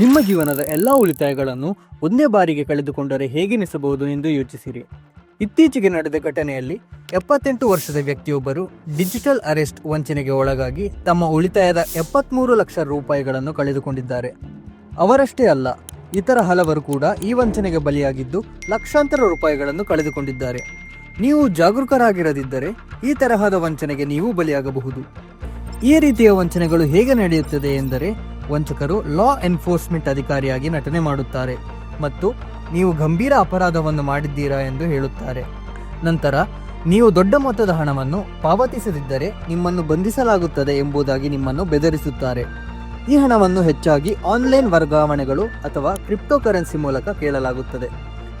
ನಿಮ್ಮ ಜೀವನದ ಎಲ್ಲ ಉಳಿತಾಯಗಳನ್ನು ಒಂದೇ ಬಾರಿಗೆ ಕಳೆದುಕೊಂಡರೆ ಹೇಗೆನಿಸಬಹುದು ಎಂದು ಯೋಚಿಸಿರಿ. ಇತ್ತೀಚೆಗೆ ನಡೆದ ಘಟನೆಯಲ್ಲಿ ಎಪ್ಪತ್ತೆಂಟು ವರ್ಷದ ವ್ಯಕ್ತಿಯೊಬ್ಬರು ಡಿಜಿಟಲ್ ಅರೆಸ್ಟ್ ವಂಚನೆಗೆ ಒಳಗಾಗಿ ತಮ್ಮ ಉಳಿತಾಯದ ಎಪ್ಪತ್ತ್ಮೂರು ಲಕ್ಷ ರೂಪಾಯಿಗಳನ್ನು ಕಳೆದುಕೊಂಡಿದ್ದಾರೆ. ಅವರಷ್ಟೇ ಅಲ್ಲ, ಇತರ ಹಲವರು ಕೂಡ ಈ ವಂಚನೆಗೆ ಬಲಿಯಾಗಿದ್ದು ಲಕ್ಷಾಂತರ ರೂಪಾಯಿಗಳನ್ನು ಕಳೆದುಕೊಂಡಿದ್ದಾರೆ. ನೀವು ಜಾಗರೂಕರಾಗಿರದಿದ್ದರೆ ಈ ತರಹದ ವಂಚನೆಗೆ ನೀವು ಬಲಿಯಾಗಬಹುದು. ಈ ರೀತಿಯ ವಂಚನೆಗಳು ಹೇಗೆ ನಡೆಯುತ್ತದೆ ಎಂದರೆ ವಂಚಕರು ಲಾ ಎನ್ಫೋರ್ಸ್ಮೆಂಟ್ ಅಧಿಕಾರಿಯಾಗಿ ನಟನೆ ಮಾಡುತ್ತಾರೆ ಮತ್ತು ನೀವು ಗಂಭೀರ ಅಪರಾಧವನ್ನು ಮಾಡಿದ್ದೀರಾ ಎಂದು ಹೇಳುತ್ತಾರೆ. ನಂತರ, ನೀವು ದೊಡ್ಡ ಮೊತ್ತದ ಹಣವನ್ನು ಪಾವತಿಸದಿದ್ದರೆ ನಿಮ್ಮನ್ನು ಬಂಧಿಸಲಾಗುತ್ತದೆ ಎಂಬುದಾಗಿ ನಿಮ್ಮನ್ನು ಬೆದರಿಸುತ್ತಾರೆ. ಈ ಹಣವನ್ನು ಹೆಚ್ಚಾಗಿ ಆನ್ಲೈನ್ ವರ್ಗಾವಣೆಗಳು ಅಥವಾ ಕ್ರಿಪ್ಟೋ ಕರೆನ್ಸಿ ಮೂಲಕ ಕೇಳಲಾಗುತ್ತದೆ.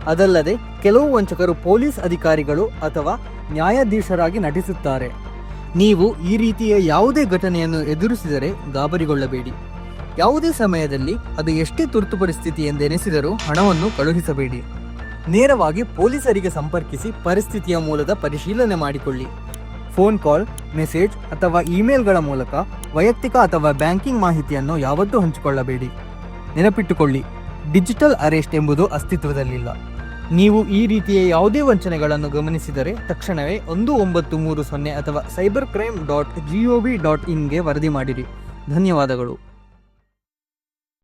ಅದಲ್ಲದೆ, ಕೆಲವು ವಂಚಕರು ಪೊಲೀಸ್ ಅಧಿಕಾರಿಗಳು ಅಥವಾ ನ್ಯಾಯಾಧೀಶರಾಗಿ ನಟಿಸುತ್ತಾರೆ. ನೀವು ಈ ರೀತಿಯ ಯಾವುದೇ ಘಟನೆಯನ್ನು ಎದುರಿಸಿದರೆ ಗಾಬರಿಗೊಳ್ಳಬೇಡಿ. ಯಾವುದೇ ಸಮಯದಲ್ಲಿ ಅದು ಎಷ್ಟೇ ತುರ್ತು ಪರಿಸ್ಥಿತಿ ಎಂದೆನಿಸಿದರೂ ಹಣವನ್ನು ಕಳುಹಿಸಬೇಡಿ. ನೇರವಾಗಿ ಪೊಲೀಸರಿಗೆ ಸಂಪರ್ಕಿಸಿ ಪರಿಸ್ಥಿತಿಯ ಮೂಲದ ಪರಿಶೀಲನೆ ಮಾಡಿಕೊಳ್ಳಿ. ಫೋನ್ ಕಾಲ್, ಮೆಸೇಜ್ ಅಥವಾ ಇಮೇಲ್ಗಳ ಮೂಲಕ ವೈಯಕ್ತಿಕ ಅಥವಾ ಬ್ಯಾಂಕಿಂಗ್ ಮಾಹಿತಿಯನ್ನು ಯಾವತ್ತೂ ಹಂಚಿಕೊಳ್ಳಬೇಡಿ. ನೆನಪಿಟ್ಟುಕೊಳ್ಳಿ, ಡಿಜಿಟಲ್ ಅರೆಸ್ಟ್ ಎಂಬುದು ಅಸ್ತಿತ್ವದಲ್ಲಿಲ್ಲ. ನೀವು ಈ ರೀತಿಯ ಯಾವುದೇ ವಂಚನೆಗಳನ್ನು ಗಮನಿಸಿದರೆ ತಕ್ಷಣವೇ ಒಂದು ಒಂಬತ್ತು ಮೂರು ಸೊನ್ನೆ ಅಥವಾ cyber crime dot G O V dot ಇನ್ಗೆ ವರದಿ ಮಾಡಿರಿ. ಧನ್ಯವಾದಗಳು.